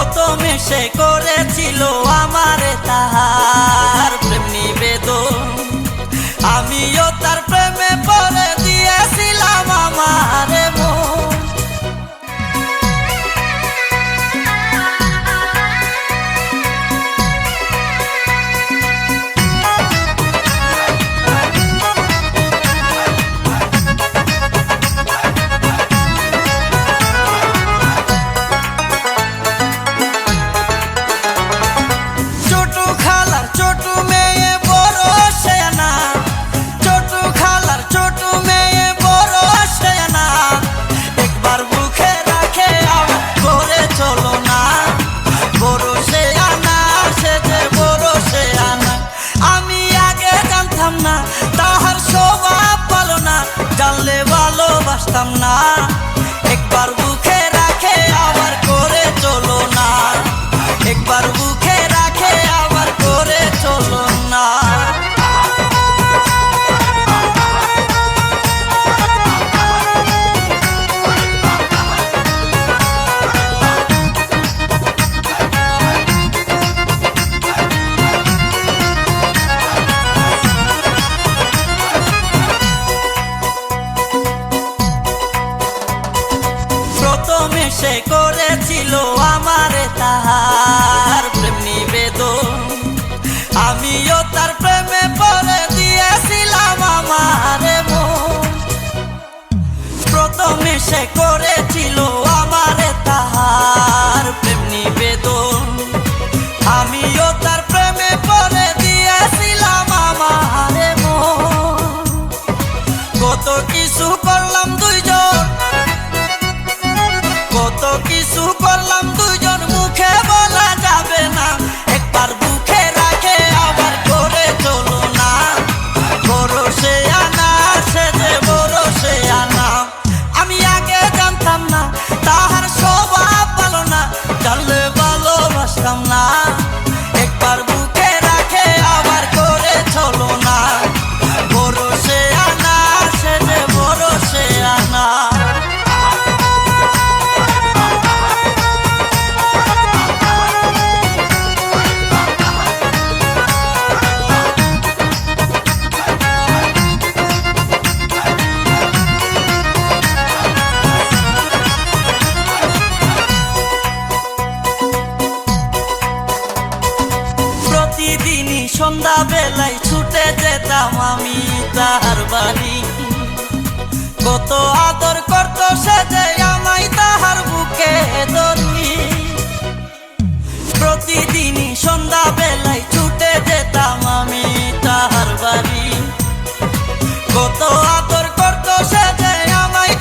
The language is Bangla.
কত মেশে করেছিল আমার তাহার প্রেম নিবেদন। আমিও তার প্রেমে পরে দিয়েছিলাম আমার। পারতাম না সে করেছিল আমার তাহার প্রেম নিবেদন। আমিও তার প্রেমে পরে দিয়েছিলাম আমার প্রথমে সে করেছিল আমার তাহার প্রেম নিবেদন। আমিও তার প্রেমে পরে দিয়েছিলাম আমার কত কিছু সন্ধ্যা বেলায় ছুটে যেতাম আমি তার বাড়ি। কত আদর